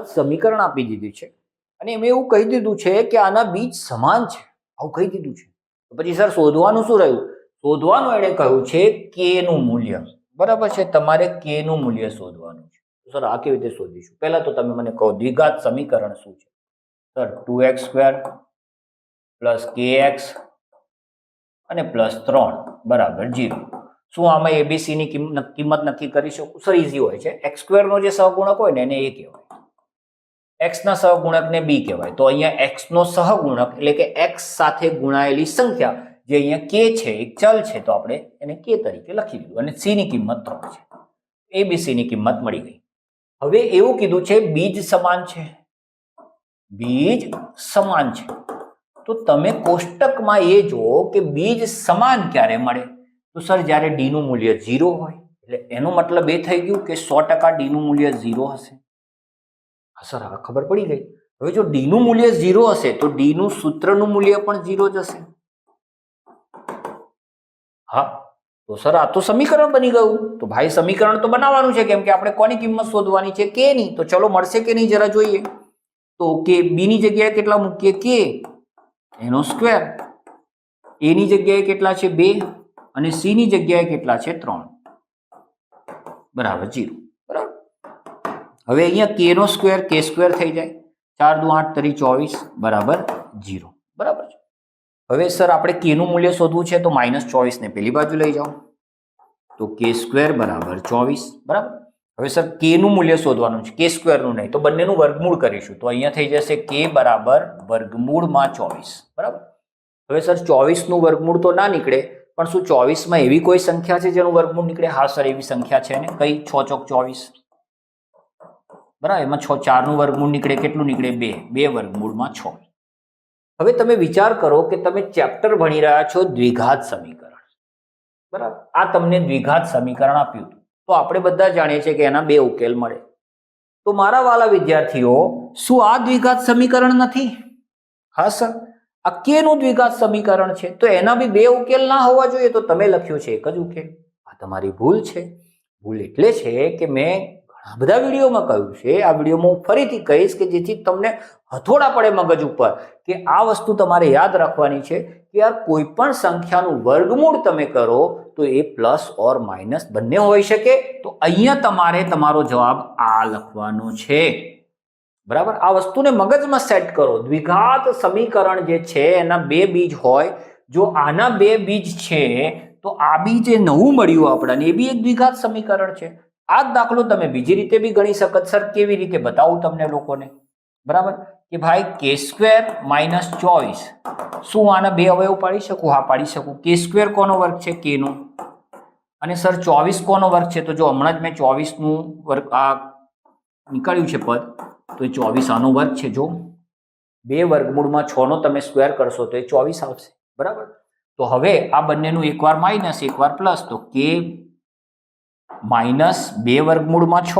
સમીકરણ આપી દીધું છે. અને એમ એવું કહી દીધું છે કે આના બીજ સમાન છે. આવું કહી દીધું છે. તો પછી સર શોધવાનું શું રહ્યું? શોધવાનું એણે કહ્યું છે કે નું મૂલ્ય. બરાબર છે? તમારે કે નું મૂલ્ય શોધવાનું છે. સર આ કેવી રીતે શોધીશું? પહેલાં તો તમે મને કહો, દ્વિઘાત સમીકરણ શું છે? Sir two x square plus k x અને પ્લસ ત્રણ. બરાબર, જીરો. શું આમાં એબીસી ની કિંમત કિંમત નક્કી કરી શકું? સર ઇઝી હોય છે. એક્સ સ્ક્વેરનો જે સહગુણક હોય ને એને એ કહેવાય. એક્સ ના સહગુણકને બી કહેવાય. તો અહીંયા એક્સ નો સહગુણક એટલે કે એક્સ સાથે ગુણાયેલી સંખ્યા જે અહીંયા કે છે, એક ચલ છે, તો આપણે એને કે તરીકે લખી દીધું. અને સી ની કિંમત ત્રણ છે. એ બી ની કિંમત મળી ગઈ. હવે એવું કીધું છે, બીજ સમાન છે. બીજ સમાન છે. તો તમે કોષ્ટકમાં એ જુઓ કે બીજ સમાન ક્યારે મળે? તો સર, જ્યારે ડી નું મૂલ્ય ઝીરો હોય, એટલે એનો મતલબ એ થઈ ગયું કે સો ટકા ડી નું મૂલ્ય ઝીરો હશે. સર હવે ખબર પડી ગઈ. હવે જો ડીનું મૂલ્ય ઝીરો હશે, તો ડીનું સૂત્રનું મૂલ્ય પણ ઝીરો જ હશે. હા, તો સર આ તો સમીકરણ બની ગયું. તો ભાઈ, સમીકરણ તો બનાવવાનું છે, કેમ કે આપણે કોની કિંમત શોધવાની છે, કે ની? તો ચલો મળશે કે નહીં જરા જોઈએ. તો કે બી ની જગ્યાએ કેટલા મૂકીએ? કે એનો સ્ક્વેર એ ની જગ્યાએ કેટલા છે? બે. અને સી ની જગ્યાએ કેટલા છે? ત્રણ. બરાબર જીરો હવે અહીંયા કે નો સ્ક્વેર કે સ્ક્વેર થઈ જાય. ચાર દુ આઠ તરી ચોવીસ, બરાબર જીરો બરાબર છે. હવે સર આપણે કે નું મૂલ્ય શોધવું છે તો માઇનસ ચોવીસને પેલી બાજુ લઈ જાઓ. તો કે સ્ક્વેર બરાબર ચોવીસ, બરાબર? હવે સર કે નું મૂલ્ય શોધવાનું છે. કે સ્ક્વેરનું નહીં, તો બંનેનું વર્ગમૂળ કરીશું. તો અહીંયા થઈ જશે કે બરાબર વર્ગમૂળમાં ચોવીસ, બરાબર? હવે સર ચોવીસનું વર્ગમૂળ તો ના નીકળે, પણ શું ચોવીસમાં એવી કોઈ સંખ્યા છે જેનું વર્ગમૂળ નીકળે? હા સર એવી સંખ્યા છે ને? કઈ? છ ચોક ચોવીસ. બરાબર? એમાં છ, ચારનું વર્ગમૂળ નીકળે, કેટલું નીકળે? બે. બે વર્ગમૂળમાં છ. હવે તમે વિચાર કરો કે તમે ચેપ્ટર ભણી રહ્યા છો દ્વિઘાત સમીકરણ. બરાબર? આ તમને દ્વિઘાત સમીકરણ આપ્યું તો આપણે બધા જાણીએ છીએ કે એના બે ઉકેલ મળે. તો મારા વાલા વિદ્યાર્થીઓ, શું આ દ્વિઘાત સમીકરણ નથી? હા, સર. આ કેનું દ્વિઘાત સમીકરણ છે? તો એના બી બે ઉકેલ ના હોવા જોઈએ તો તમે લખ્યું છે એક જ ઉકેલ. આ તમારી ભૂલ છે. ભૂલ એટલે છે કે મેં ઘણા બધા વિડીયોમાં કહ્યું છે? આ વિડીયોમાં હું ફરીથી કહીશ કે જેથી તમને હથોડા પડે મગજ ઉપર કે આ વસ્તુ તમારે યાદ રાખવાની છે કે આ કોઈ પણ સંખ્યાનું વર્ગમૂળ તમે કરો તો એ પ્લસ ઓર માઇનસ બંને હોઈ શકે. તો અહીંયા તમારે તમારો જવાબ આ લખવાનો છે. બરાબર? આ વસ્તુને મગજમાં સેટ કરો. દ્વિઘાત સમીકરણ જે છે એના બે બીજ હોય. જો આના બે બીજ છે, તો આ બી જે નવું મળ્યું આપણને. એ બી એક દ્વિઘાત સમીકરણ છે. આ દાખલો તમે બીજી રીતે બી ગણી શકત, સર. કેવી રીતે બતાવું તમને લોકોને? બરાબર? કે ભાઈ કે સ્ક્વેર માઇનસ ચોવીસ શું આના બે અવયવ પાડી શકું? હા, પાડી શકું. કે સ્ક્વેર કોનો વર્ગ છે? કે નો. અને સર, ચોવીસ કોનો વર્ગ છે? તો જો હમણાં જ મેં ચોવીસનું વર્ગ, આ નીકળ્યું છે પદ, તો એ ચોવીસ આનો વર્ગ છે જો. બે વર્ગમૂળમાં છનો તમે સ્ક્વેર કરશો તો એ ચોવીસ આવશે. બરાબર? તો હવે આ બંનેનું એકવાર માઇનસ એકવાર પ્લસ તો કે માઇનસ બે વર્ગમૂળમાં છ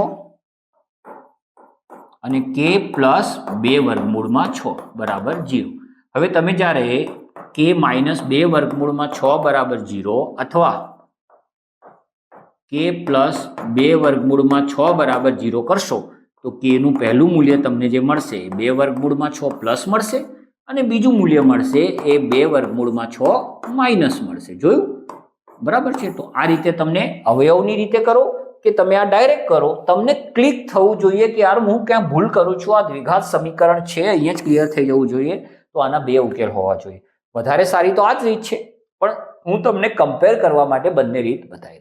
અને કે પ્લસ બે વર્ગમૂળમાં છ, બરાબર જીરો. હવે તમે જ્યારે કે માઇનસ બે વર્ગમૂળમાં છ, બરાબર જીરો, અથવા કે પ્લસ બે વર્ગમૂળમાં છ, બરાબર જીરો કરશો, તો કેનું પહેલું મૂલ્ય તમને જે મળશે, બે વર્ગમૂળમાં છ પ્લસ મળશે, અને બીજું મૂલ્ય મળશે, એ બે વર્ગમૂળમાં છ માઇનસ મળશે. જોયું? બરાબર છે? તો આ રીતે તમને અવયવની રીતે કરો કે તમે આ ડાયરેક્ટ કરો. તમને ક્લિક થવું જોઈએ કે યાર હું ક્યાં ભૂલ કરું છું? આ દ્વિઘાત સમીકરણ છે, અહીંયા જ ક્લિયર થઈ જવું જોઈએ. તો આના બે ઉકેલ હોવા જોઈએ. વધારે સારી તો આ જ રીત છે. પણ હું તમને કમ્પેર કરવા માટે બંને રીત બતાવી